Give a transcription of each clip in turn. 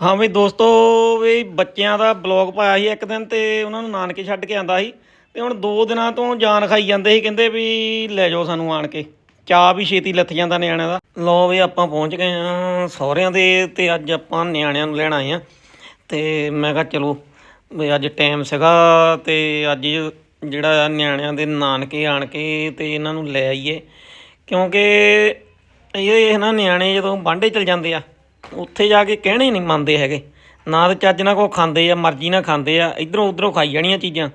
ਹਾਂ ਵੀ ਦੋਸਤੋ ਵੀ ਬੱਚਿਆਂ ਦਾ ਬਲੌਗ ਪਾਇਆ ਸੀ ਇੱਕ ਦਿਨ ਤੇ ਉਹਨਾਂ ਨੂੰ ਨਾਨਕੇ ਛੱਡ ਕੇ ਆਂਦਾ ਸੀ ਤੇ ਹੁਣ ਦੋ ਦਿਨਾਂ ਤੋਂ ਜਾਨ ਖਾਈ ਜਾਂਦੇ ਸੀ, ਕਹਿੰਦੇ ਵੀ ਲੈ ਜਾਓ ਸਾਨੂੰ ਆਣ ਕੇ। ਚਾਹ ਵੀ ਛੇਤੀ ਲੱਥ ਜਾਂਦਾ ਨਿਆਣਿਆਂ ਦਾ। ਲੋ ਵੀ ਆਪਾਂ ਪਹੁੰਚ ਗਏ ਆ ਸਹੁਰਿਆਂ ਦੇ ਤੇ ਅੱਜ ਆਪਾਂ ਨਿਆਣਿਆਂ ਨੂੰ ਲੈਣ ਆਏ ਆ ਤੇ ਮੈਂ ਕਿਹਾ ਚਲੋ ਵੀ ਅੱਜ ਟਾਈਮ ਸੀਗਾ ਤੇ ਅੱਜ ਜਿਹੜਾ ਨਿਆਣਿਆਂ ਦੇ ਨਾਨਕੇ ਆਣ ਕੇ ਤੇ ਇਹਨਾਂ ਨੂੰ ਲੈ ਆਈਏ। ਕਿਉਂਕਿ ਇਹ ਨਾ ਨਿਆਣੇ ਜਦੋਂ ਬਾਂਡੇ ਚਲ ਜਾਂਦੇ ਆ ਉੱਥੇ ਜਾ ਕੇ ਕਹਿਣੇ ਨਹੀਂ ਮੰਨਦੇ ਹੈਗੇ। ਨਾ ਤੇ ਚੱਜ ਨਾਲ ਕੋ ਖਾਂਦੇ ਆ, ਮਰਜ਼ੀ ਨਾਲ ਖਾਂਦੇ ਆ, ਇਧਰੋਂ ਉਧਰੋਂ ਖਾਈ ਜਾਣੀਆਂ ਚੀਜ਼ਾਂ।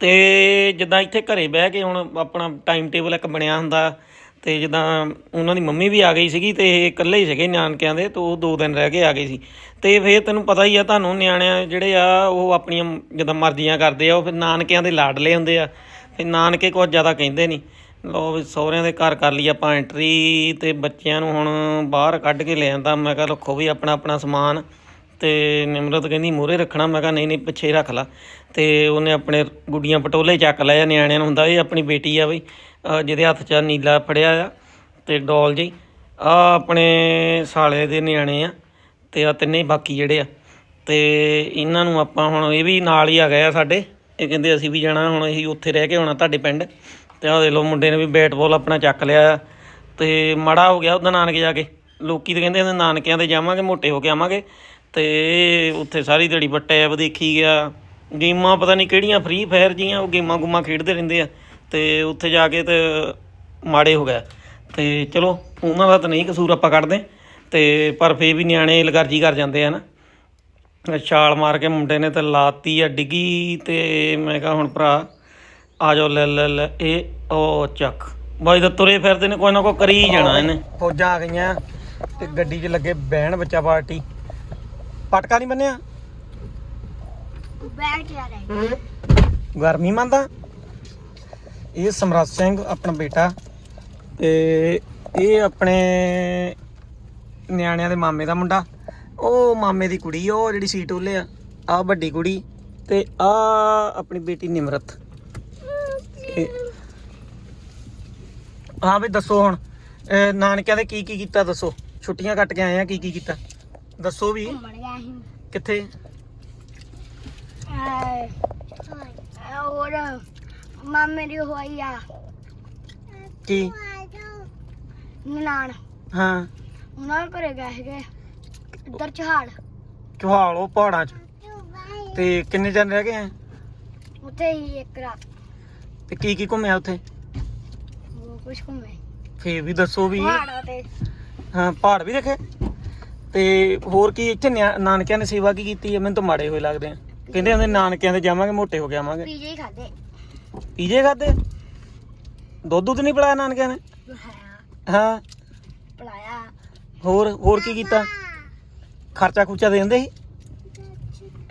ਤੇ ਜਿੱਦਾਂ ਇੱਥੇ ਘਰੇ ਬਹਿ ਕੇ ਹੁਣ ਆਪਣਾ ਟਾਈਮ ਟੇਬਲ ਇੱਕ ਬਣਿਆ ਹੁੰਦਾ, ਤੇ ਜਿੱਦਾਂ ਉਹਨਾਂ ਦੀ ਮੰਮੀ ਵੀ ਆ ਗਈ ਸੀਗੀ ਤੇ ਇਹ ਇਕੱਲੇ ਹੀ ਸੀਗੇ ਨਿਆਣਕਿਆਂ ਦੇ, ਤੇ ਉਹ ਦੋ ਦਿਨ ਰਹਿ ਕੇ ਆ ਗਏ ਸੀ। ਤੇ ਫੇਰ ਤੈਨੂੰ ਪਤਾ ਹੀ ਆ, ਤੁਹਾਨੂੰ ਨਿਆਣਿਆਂ ਜਿਹੜੇ ਆ, ਉਹ ਆਪਣੀਆਂ ਜਿੱਦਾਂ ਮਰਜ਼ੀਆਂ ਕਰਦੇ ਆ, ਉਹ ਫਿਰ ਨਾਨਕਿਆਂ ਦੇ ਲਾਡਲੇ ਹੁੰਦੇ ਆ। ਫਿਰ ਨਾਨਕੇ ਕੁਝ ਜ਼ਿਆਦਾ ਕਹਿੰਦੇ ਨਹੀਂ। ਲੋ ਵੀ ਸਹੁਰਿਆਂ ਦੇ ਘਰ ਕਰ ਲਈ ਆਪਾਂ ਐਂਟਰੀ ਤੇ ਬੱਚਿਆਂ ਨੂੰ ਹੁਣ ਬਾਹਰ ਕੱਢ ਕੇ ਲੈ ਆਂਦਾ। ਮੈਂ ਕਿਹਾ ਰੱਖੋ ਵੀ ਆਪਣਾ ਆਪਣਾ ਸਮਾਨ। ਤੇ ਨਿਮਰਤ ਕਹਿੰਦੀ, ਮੂਹਰੇ ਰੱਖਣਾ। ਮੈਂ ਕਿਹਾ, ਨਹੀਂ ਨਹੀਂ, ਪਿੱਛੇ ਰੱਖ ਲਾ। ਤੇ ਉਹਨੇ ਆਪਣੇ ਗੁੱਡੀਆਂ ਪਟੋਲੇ ਚੱਕ ਲਏ ਆ। ਨਿਆਣਿਆਂ ਨੂੰ ਹੁੰਦਾ ਇਹ ਆਪਣੀ ਬੇਟੀ ਆ ਬਈ। ਜਿਹਦੇ ਹੱਥ 'ਚ ਨੀਲਾ ਫੜਿਆ ਆ ਤੇ ਡੋਲ ਜੀ ਆ ਆਪਣੇ ਸਾਲੇ ਦੇ ਨਿਆਣੇ ਆ ਤੇ ਆ ਤਿੰਨੇ ਬਾਕੀ ਜਿਹੜੇ ਆ। ਤੇ ਇਹਨਾਂ ਨੂੰ ਆਪਾਂ ਹੁਣ ਇਹ ਵੀ ਨਾਲ ਹੀ ਆ ਗਏ ਆ ਸਾਡੇ। ਇਹ ਕਹਿੰਦੇ, ਅਸੀਂ ਵੀ ਜਾਣਾ, ਹੁਣ ਅਸੀਂ ਉੱਥੇ ਰਹਿ ਕੇ ਆਉਣਾ ਤੁਹਾਡੇ ਪਿੰਡ। ਤੇ ਆ ਦੇਖ ਲਓ ਮੁੰਡੇ ਨੇ ਵੀ ਬੈਟ ਬਾਲ ਆਪਣਾ ਚੱਕ ਲਿਆ ਆ। ਤੇ ਮਾੜਾ ਹੋ ਗਿਆ ਉਹਦਾ ਨਾਨਕੇ ਜਾ ਕੇ। ਲੋਕੀ ਤਾਂ ਕਹਿੰਦੇ ਨੇ ਨਾਨਕਿਆਂ ਤੇ ਜਾਵਾਂਗੇ, ਮੋਟੇ ਹੋ ਕੇ ਆਵਾਂਗੇ। ਤੇ ਉੱਥੇ ਸਾਰੀ ਦਿਹਾੜੀ ਬੱਟਿਆ ਦੇਖੀ ਗਿਆ। ਗੇਮਾਂ ਪਤਾ ਨਹੀਂ ਕਿਹੜੀਆਂ ਫ੍ਰੀ ਫਾਇਰ ਜੀਆਂ ਉਹ ਗੇਮਾਂ ਗੁਮਾਂ ਖੇਡਦੇ ਰਹਿੰਦੇ ਆ। ਤੇ ਉੱਥੇ ਜਾ ਕੇ ਤੇ ਮਾੜੇ ਹੋ ਗਿਆ। ਤੇ ਚਲੋ, ਉਹਨਾਂ ਦਾ ਤਾਂ ਨਹੀਂ ਕਸੂਰ ਆਪਾਂ ਕੱਢਦੇ। ਤੇ ਪਰ ਫੇਰ ਵੀ ਨਿਆਣੇ ਲਗਰਜੀ ਕਰ ਜਾਂਦੇ ਆ ਨਾ। ਛਾਲ ਮਾਰ ਕੇ ਮੁੰਡੇ ਨੇ ਤੇ ਲਾਤੀ ਆ ਡਿੱਗੀ ਤੇ ਮੈਂ ਕਿਹਾ ਹੁਣ ਭਰਾ ਆ ਜਾਓ ਲੈ ਲੈ ਲੈ ਇਹ ਉਹ ਚੱਕ। ਬਾਈ ਤਾਂ ਤੁਰੇ ਫਿਰਦੇ ਨੇ ਕੋਈ ਨਾ ਕੋਈ ਕਰੀ ਹੀ ਜਾਣਾ ਇਹਨੇ। ਫੌਜਾਂ ਆ ਗਈਆਂ ਤੇ ਗੱਡੀ 'ਚ ਲੱਗੇ ਬਹਿਣ ਬੱਚਾ ਪਾਰਟੀ। ਪਟਕਾ ਨਹੀਂ ਬੰਨਿਆ? ਬੈਠ ਜਾ ਰਹੇ ਗਰਮੀ ਮੰਨਦਾ? ਇਹ ਸਮਰਾਜ ਸਿੰਘ ਆਪਣਾ ਬੇਟਾ ਤੇ ਇਹ ਆਪਣੇ ਨਿਆਣਿਆਂ ਦੇ ਮਾਮੇ ਦਾ ਮੁੰਡਾ। ਉਹ ਮਾਮੇ ਦੀ ਕੁੜੀ ਉਹ ਜਿਹੜੀ ਸੀਟ ਉਹਲੇ ਆ ਆ ਵੱਡੀ ਕੁੜੀ ਤੇ ਆ ਆਪਣੀ ਬੇਟੀ ਨਿਮਰਤ। ਇਹ- ਹਾਂ ਵੀ ਦੱਸੋ ਹੁਣ ਅਹ ਨਾਨਕਿਆਂ ਦੇ ਕੀ ਕੀ ਕੀਤਾ ਦੱਸੋ? ਛੁੱਟੀਆਂ ਕੱਟ ਕੇ ਆਏ ਆ ਕੀ ਕੀ ਕੀਤਾ? ਦੱਸੋ ਵੀ। ਘੁੰਮਣ ਗਿਆ ਸੀ ਕਿੱਥੇ? ਐ ਹੋਰ ਮਾਮੇ ਦੀ ਹੋਈ ਆ ਕੀ? ਨਨਾਣ। ਹਾਂ। ਉਹਨਾਂ ਦੇ ਘਰੇ ਗਏ ਸੀਗੇ। ਇੱਧਰ ਚਹਾੜ। ਚੁਹਾਲ ਉਹ ਪਹਾੜਾਂ 'ਚ। ਤੇ ਕਿੰਨੇ ਦਿਨ ਰਹਿ ਗਏ ਆ? ਉੱਥੇ ਹੀ ਇੱਕ ਰਾਤ। ਤੇ ਕੀ ਕੀ ਘੁੰਮਿਆ ਉੱਥੇ? ਉਹ ਕੁਛ ਘੁੰਮੇ। ਫੇਰ ਵੀ ਦੱਸੋ ਵੀ। ਪਹਾੜਾਂ ਤੇ। ਹਾਂ ਪਹਾੜ ਵੀ ਦੇਖੇ? ਤੇ ਹੋਰ ਕੀ ਇੱਥੇ ਨਿਆ- ਨਾਨਕਿਆਂ ਨੇ ਸੇਵਾ ਕੀ ਕੀਤੀ ਹੈ? ਮੈਨੂੰ ਤਾਂ ਮਾੜੇ ਹੋਏ ਲੱਗਦੇ ਆ। ਕਹਿੰਦੇ ਹੁੰਦੇ ਨਾਨਕਿਆਂ ਦੇ ਜਾਵਾਂਗੇ ਮੋਟੇ ਹੋ ਕੇ ਆਵਾਂਗੇ। ਪੀਜੇ ਹੀ ਖਾਦੇ ਪੀਜੇ ਖਾਦੇ ਦੁੱਧ ਦੁੱਧ ਨਹੀਂ ਪਿਲਾਇਆ ਨਾਨਕਿਆਂ ਨੇ? ਹਾਂ। ਪਲਾਇਆ। ਹੋਰ ਹੋਰ ਕੀ ਕੀਤਾ? ਖਰਚਾ ਖੁਰਚਾ ਦੇ ਦਿੰਦੇ ਸੀ?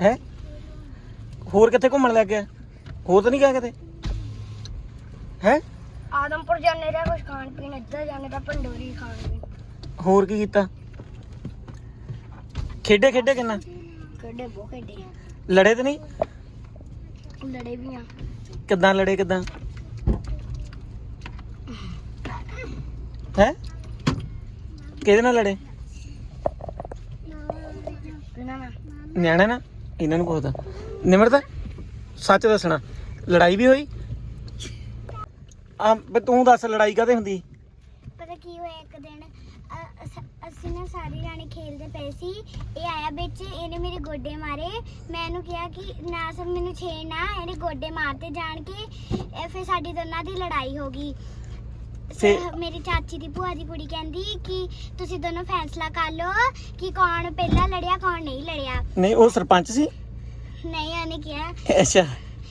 ਹੈ? ਹੋਰ ਕਿੱਥੇ ਘੁੰਮਣ ਲੱਗ ਗਿਆ? ਹੋਰ ਤਾਂ ਨਹੀਂ ਗਿਆ ਕਿਤੇ? ਹੈ? ਆਦਮਪੁਰ ਜਾਣੇ ਦਾ ਕੁਛ ਖਾਣ ਪੀਣ ਇੱਧਰ ਜਾਣੇ ਦਾ ਭੰਡੋਰੀ ਖਾਣ ਪੀਣ। ਹੋਰ ਕੀ ਕੀਤਾ? ਖੇਡੇ ਖੇਡੇ ਕਿੰਨਾ? ਕਿੱਡੇ ਬੋ ਖੇਡੇ ਲੜੇ ਤੇ ਨਹੀਂ? ਲੜੇ ਵੀ ਆ। ਕਿੱਦਾਂ ਲੜੇ ਕਿੱਦਾਂ? ਹੈ? ਕਿਹਦੇ ਨਾਲ ਲੜੇ? ਨਾਲ? ਨਿਆਣੇ ਨਾ ਇਹਨਾਂ ਨੂੰ ਪੁੱਛਦਾ। ਨਿਮਰਤਾ ਸੱਚ ਦੱਸਣਾ। ਲੜਾਈ ਵੀ ਹੋਈ? ਆ ਤੂੰ ਦੱਸ ਲੜਾਈ ਕਾਹਦੇ ਹੁੰਦੀ? ਪਤਾ ਕੀ ਹੋਇਆ ਇੱਕ ਦਿਨ ਅ- ਅਸ- ਅਸੀਂ ਨਾ ਸਾਰੇ ਜਾਣੇ ਖੇਲਦੇ ਪਏ ਸੀ। ਇਹ ਆਇਆ ਵਿੱਚ ਇਹਨੇ ਮੇਰੇ ਗੋਡੇ ਮਾਰੇ। ਮੈਂ ਇਹਨੂੰ ਕਿਹਾ ਕਿ ਨਾ ਸਭ ਮੈਨੂੰ ਛੇੜਨਾ ਇਹਨੇ ਗੋਡੇ ਮਾਰਤੇ ਜਾਣ ਕੇ। ਇਹ ਫਿਰ ਸਾਡੀ ਦੋਨਾਂ ਦੀ ਲੜਾਈ ਹੋ ਗਈ। ਫਿਰ ਮੇਰੀ ਚਾਚੀ ਦੀ ਭੂਆ ਦੀ ਕੁੜੀ ਕਹਿੰਦੀ ਕਿ ਤੁਸੀਂ ਦੋਨੋਂ ਫੈਸਲਾ ਕਰ ਲਓ ਕਿ ਕੌਣ ਪਹਿਲਾਂ ਲੜਿਆ ਕੌਣ ਨਹੀਂ ਲੜਿਆ। ਨਹੀਂ ਉਹ ਸਰਪੰਚ ਸੀ? ਨਹੀਂ ਉਹਨੇ ਕਿਹਾ। ਅੱਛਾ।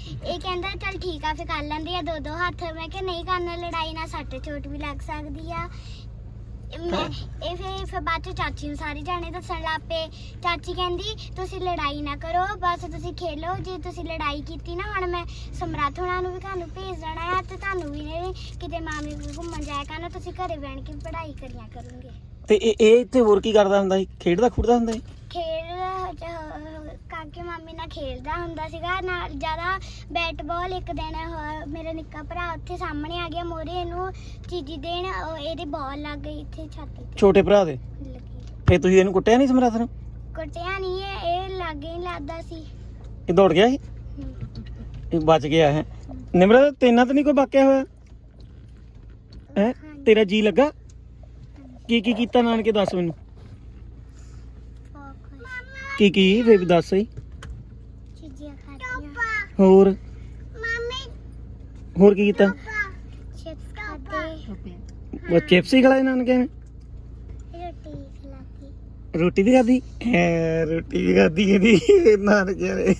ਇਹ ਕਹਿੰਦਾ ਚੱਲ ਠੀਕ ਆ ਫਿਰ ਕਰ ਲੈਂਦੇ ਆ ਦੋ ਦੋ ਹੱਥ। ਮੈਂ ਕਿਹਾ ਨਹੀਂ ਕਰਨਾ ਲੜਾਈ ਨਾਲ ਸੱਟ ਚੋਟ ਵੀ ਲੱਗ ਸਕਦੀ ਆ। ਮੈਂ ਇਹ ਫਿਰ ਫਿਰ ਬਾਅਦ ਚ ਚਾਚੀ ਨੂੰ ਸਾਰੇ ਜਾਣੇ ਦੱਸਣ ਲੱਗ ਪਏ। ਚਾਚੀ ਕਹਿੰਦੀ ਤੁਸੀਂ ਲੜਾਈ ਨਾ ਕਰੋ ਬਸ ਤੁਸੀਂ ਖੇਲੋ। ਜੇ ਤੁਸੀਂ ਲੜਾਈ ਕੀਤੀ ਨਾ ਹੁਣ ਮੈਂ ਸਮਰਾਥ ਹੋਣਾ ਨੂੰ ਵੀ ਤੁਹਾਨੂੰ ਭੇਜ ਦੇਣਾ ਆ ਤੇ ਤੁਹਾਨੂੰ ਵੀ ਨੇ ਕਿਤੇ ਮਾਮੇ ਕੋਲ ਘੁੰਮਣ ਜਾਇਆ ਕਰਨਾ ਤੁਸੀਂ ਘਰੇ ਬੈਠ ਕੇ ਪੜ੍ਹਾਈ ਕਰਿਆ ਕਰੋਗੇ। ਤੇ ਇਹ ਇਹ ਇੱਥੇ ਹੋਰ ਕੀ ਕਰਦਾ ਹੁੰਦਾ ਸੀ? ਖੇਡਦਾ ਖੁੱਡਦਾ ਹੁੰਦਾ ਸੀ? ਖੇਡ ਕਾਕੇ ਮਾਮੇ ਨਾਲ ਖੇਡਦਾ ਹੁੰਦਾ ਸੀਗਾ ਨਾਲ ਜ਼ਿਆਦਾ ਬੈਟ ਬਾਲ ਇੱਕ ਦਿਨ ਉਹ ਮੇਰਾ ਨਿੱਕਾ ਭਰਾ ਉੱਥੇ ਸਾਹਮਣੇ ਆ ਗਿਆ ਮੋਰੇ ਇਹਨੂੰ ਚੀਜੀ ਦੇਣ ਉਹ ਇਹਦੇ ਬਾਲ ਲੱਗ ਗਈ ਇੱਥੇ ਛਾਤੀ ਤੇ। ਛੋਟੇ ਭਰਾ ਦੇ? ਲੱਗੀ। ਫੇ ਤੁਸੀਂ ਇਹਨੂੰ ਕੁੱਟਿਆ ਨਹੀਂ ਸਮਰਾਥ ਨੂੰ? ਕੁੱਟਿਆ ਨਹੀਂ ਇਹ ਇਹ ਲਾਗੇ ਹੀ ਲੱਗਦਾ ਸੀ। ਇਹ ਦੌੜ ਗਿਆ ਸੀ? ਇਹ ਬਚ ਗਿਆ ਹੈ। ਨਿਮਰਤ ਤੇਨਾਂ ਤਾਂ ਨਹੀਂ ਕੋਈ ਵਾਕਿਆ ਹੋਇਆ? ਹੈ? ਤੇਰਾ ਜੀ ਲੱਗਾ? ਕੀ ਕੀ ਕੀਤਾ ਨਾਨਕੇ ਦੱਸ ਮੈਨੂੰ। ਕੀ ਕੀ ਫੇਰ ਵੀ ਦੱਸ ਸਹੀ? ਚੀਜ਼ੀਆਂ ਖਾਧੀਆਂ। ਹੋਰ? ਮੰਮੀ। ਹੋਰ ਕੀ ਕੀਤਾ? ਚਿਪਸ ਖਾਦੇ ਉਹ ਚਿਪਸ ਹੀ ਖਲਾਏ ਨਾਨਕੇ ਨੇ? ਰੋਟੀ ਖਲਾਤੀ। ਰੋਟੀ ਵੀ ਖਾਧੀ? ਹੈ ਰੋਟੀ ਵੀ ਖਾਧੀ ਇਹਦੀ ਨਾਨਕੇ ਨੇ।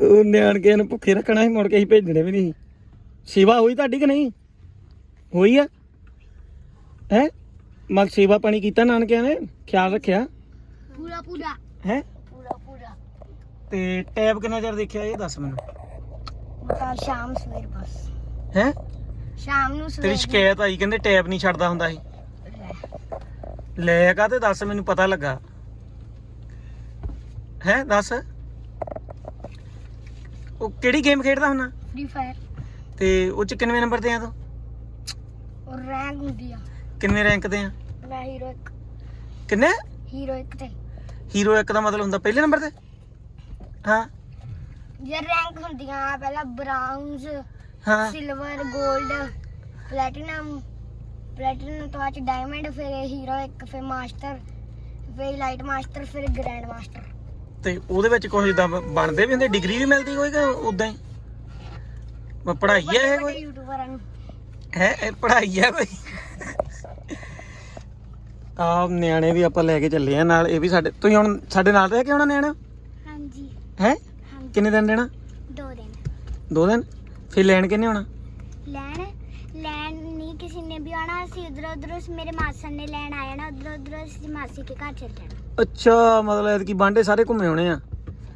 ਉਹ ਨਿਆਣਕੇ ਨੂੰ ਭੁੱਖੇ ਰੱਖਣਾ ਸੀ ਮੁੜ ਕੇ ਅਸੀਂ ਭੇਜਣੇ ਵੀ ਨਹੀਂ ਸੇਵਾ ਹੋਈ ਤੁਹਾਡੀ ਕਿ ਨਹੀਂ? ਹੋਈ ਆ? ਹੈ? ਮਲ ਸੇਵਾ ਪਾਣੀ ਕੀਤਾ ਨਾਨਕਿਆਂ ਨੇ? ਖਿਆਲ ਰੱਖਿਆ? ਪੂਰਾ ਪੂਰਾ ਹੈ? ਪੂਰਾ ਪੂਰਾ ਤੇ ਟੈਬ ਕਿੰਨਾ ਚਿਰ ਦੇਖਿਆ ਇਹ? ਦੱਸ ਮੈਨੂੰ। ਮਤਲਬ ਸ਼ਾਮ ਸਵੇਰ ਬਸ। ਹੈ? ਸ਼ਾਮ ਨੂੰ ਤੇਰੀ ਸ਼ਿਕਾਇਤ ਆਈ ਕਹਿੰਦੇ ਟੈਬ ਨਹੀਂ ਛੱਡਦਾ ਹੁੰਦਾ ਸੀ ਲੈ। ਕਾ ਤੇ ਦੱਸ ਮੈਨੂੰ ਪਤਾ ਲੱਗਾ। ਹੈ ਦੱਸ। ਉਹ ਕਿਹੜੀ ਗੇਮ ਖੇਡਦਾ ਹੁੰਨਾ ਫ੍ਰੀ ਫਾਇਰ ਤੇ ਉਹ ਚ ਕਿੰਨਵੇਂ ਨੰਬਰ ਤੇ ਆ ਤੂੰ? ਔਰ ਰੈਂਕ ਹੁੰਦੀ ਆ। ਕਿੰਨੇ ਰੈਂਕ ਤੇ ਆ? ਮੈਂ ਹੀਰੋ ਇੱਕ। ਕਿੰਨੇ? ਹੀਰੋ ਇੱਕ ਤੇ। ਹੀਰੋ ਇੱਕ ਦਾ ਮਤਲਬ ਹੁੰਦਾ ਪਹਿਲੇ ਨੰਬਰ ਤੇ? ਹਾਂ। ਜੇ ਰੈਂਕ ਹੁੰਦੀਆਂ ਪਹਿਲਾਂ ਬ੍ਰਾਊਨਜ਼ ਹਾਂ। ਸਿਲਵਰ 골ਡ ਪਲੈਟੀਨਮ ਪਲੈਟੀਨਮ ਤੋਂ ਬਾਅਦ ਡਾਇਮੰਡ ਫਿਰ ਹੀਰੋ ਇੱਕ ਫਿਰ ਮਾਸਟਰ ਫਿਰ ਲਾਈਟ ਮਾਸਟਰ ਫਿਰ ਗ੍ਰੈਂਡ ਮਾਸਟਰ ਤੇ ਉਹਦੇ ਵਿੱਚ ਕੁਝ ਜਿੱਦਾਂ ਬਣਦੇ ਵੀ ਹੁੰਦੇ ਡਿਗਰੀ ਵੀ ਮਿਲਦੀ ਕੋਈ ਕਿ ਉਦਾਂ ਹੀ? ਪੜ੍ਹਾਈ ਹੈ ਕੋਈ? ਯੂਟਿਊਬਰਾਂ ਨੂੰ ਹੈ ਇਹ ਪੜ੍ਹਾਈ ਹੈ ਕੋਈ? ਆ ਨਿਆਣੇ ਵੀ ਆਪਾਂ ਲੈ ਕੇ ਚੱਲੇ ਆ ਨਾਲ ਇਹ ਵੀ ਸਾਡੇ ਤੁਸੀਂ ਹੁਣ ਸਾਡੇ ਨਾਲ ਰਹਿ ਕੇ ਆਉਣਾ ਨਿਆਣਾ ਹਾਂਜੀ। ਹੈ? ਹਾਂਜੀ। ਕਿੰਨੇ ਦਿਨ ਰਹਿਣਾ ਦੋ ਦਿਨ। ਦੋ ਦਿਨ? ਫਿਰ ਲੈਣ ਕਿੰਨੇ ਆਉਣਾ? ਲੈਣ? ਲੈਣ ਨਹੀਂ ਕਿਸੇ ਨੇ ਵੀ ਆਉਣਾ ਅਸੀਂ ਉਧਰ ਉਧਰ ਮੇਰੇ ਮਾਸੜ ਨੇ ਲੈਣ ਆ ਜਾਣਾ ਉਧਰ ਉਧਰ ਅਸੀਂ ਮਾਸੀ ਕੇ ਘਰ ਚੱਲ ਜਾਣਾ। ਅੱਛਾ ਮਤਲਬ ਐਤਕੀ ਬਾਂਡੇ ਸਾਰੇ ਘੁੰਮੇ ਆਉਣੇ ਆ?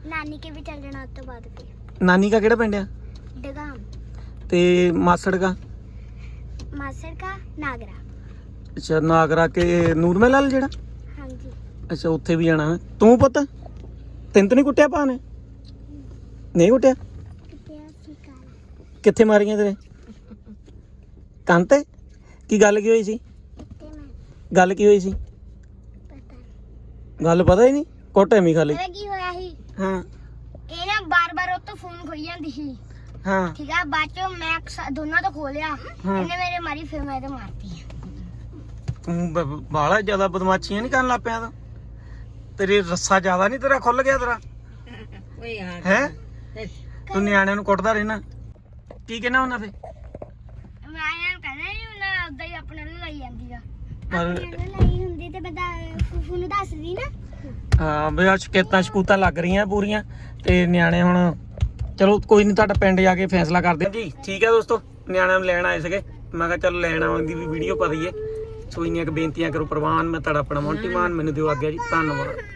ਨਾਨੀ ਕੇ ਵੀ ਚੱਲ ਜਾਣਾ ਉਸ ਤੋਂ ਬਾਅਦ ਫਿਰ ਨਾਨੀ ਕਾ ਕਿਹੜਾ ਪਿੰਡ ਆ? ਡਗਾਮ। ਤੇ ਮਾਸੜ ਕਾ? ਮਾਸੜ ਕਾ ਨਾਗਰਾ। ਅੱਛਾ ਨਾਗਰਾ ਕੇ ਨੂਰਮਹਿਲ ਵਾਲ ਜਿਹੜਾ? ਹਾਂਜੀ। ਅੱਛਾ ਉੱਥੇ ਵੀ ਜਾਣਾ। ਹੈ ਤੂੰ ਪੁੱਤ? ਤੈਨੂੰ ਤਾਂ ਨਹੀਂ ਕੁੱਟਿਆ ਭਾ ਨੇ? ਨਹੀਂ ਕੁੱਟਿਆ? ਕਿਤੇ ਅਸੀਂ ਕਾਲਾ ਕਿੱਥੇ ਮਾਰੀਆਂ ਤੇਰੇ? ਕੰਨ ਤੇ? ਕੀ ਗੱਲ ਕੀ ਹੋਈ ਸੀ? ਕਿਤੇ ਮੈਂ। ਗੱਲ ਕੀ ਹੋਈ ਸੀ? ਪਤਾ ਨਹੀਂ ਗੱਲ ਪਤਾ ਹੀ ਨਹੀਂ। ਕੁੱਟ ਐਵੇਂ ਖਾਲੀ ਪਤਾ ਕੀ ਹੋਇਆ ਸੀ? ਹਾਂ। ਇਹ ਨਾ ਬਾਰ-ਬਾਰ ਉਹ ਤੋਂ ਫੋਨ ਖੋਈ ਜਾਂਦੀ ਸੀ। ਹਾਂ। ਠੀਕ ਆ ਬਾਅਦ ਚੋਂ ਮੈਂ ਦੋਨਾਂ ਤੋਂ ਖੋਲਿਆ। ਇਹਨੇ ਮੇਰੇ ਮਾਰੀ ਫਿਰ ਮੈਂ ਤੇ ਮਾਰਤੀ ਤੂੰ ਬ- ਬਾਹਲਾ ਜ਼ਿਆਦਾ ਬਦਮਾਸ਼ੀਆਂ ਨਹੀਂ ਕਰਨ ਲੱਗ ਪਿਆ ਤੂੰ? ਤੇਰੇ ਰੱਸਾ ਜ਼ਿਆਦਾ ਨਹੀਂ ਤੇਰਾ ਖੁੱਲ ਗਿਆ ਤੇਰਾ? ਓਏ ਹਾਂ? ਹੈ ਤੂੰ ਨਿਆਣਿਆਂ ਨੂੰ ਕੁੱਟਦਾ ਰਹਿਣਾ। ਕੀ ਕਹਿਣਾ ਉਹਨਾਂ ਤੇ? ਮੈਂ ਇਹਨਾਂ ਕਹਿੰਦਾ ਨਹੀਂ ਉਹਨਾਂ ਉਦਾਂ ਹੀ ਆਪਣੇ ਨੂੰ ਲਾਈ ਜਾਂਦੀ ਆ। ਪਰ ਲਾਈ ਹੁੰਦੀ ਤੇ ਮੈਂ ਤਾਂ ਫੂਫੂ ਨੂੰ ਦੱਸਦੀ ਨਾ। ਹਾਂ ਵੀ ਆ ਸ਼ਿਕਾਇਤਾਂ ਸ਼ਕੂਤਾਂ ਲੱਗ ਰਹੀਆਂ ਪੂਰੀਆਂ ਤੇ ਨਿਆਣੇ ਹੁਣ ਚਲੋ ਕੋਈ ਨਹੀਂ ਤੁਹਾਡਾ ਪਿੰਡ ਜਾ ਕੇ ਫੈਸਲਾ ਕਰਦੇ ਹਾਂ। ਜੀ ਠੀਕ ਹੈ ਦੋਸਤੋ ਨਿਆਣਿਆਂ ਨੂੰ ਲੈਣ ਆਏ ਸੀਗੇ। ਮੈਂ ਕਿਹਾ ਚੱਲ ਲੈਣ ਆਉਣ ਦੀ ਵੀ ਵੀਡੀਓ ਹੀ ਹੈ ਸੋ ਇੰਨੀਆਂ ਕੁ ਬੇਨਤੀਆਂ ਕਰੋ ਪ੍ਰਵਾਨ, ਮੈਂ ਤੁਹਾਡਾ ਆਪਣਾ ਮੌਂਟੀ ਮਾਨ, ਮੈਨੂੰ ਦਿਓ ਆਗਿਆ ਜੀ, ਧੰਨਵਾਦ।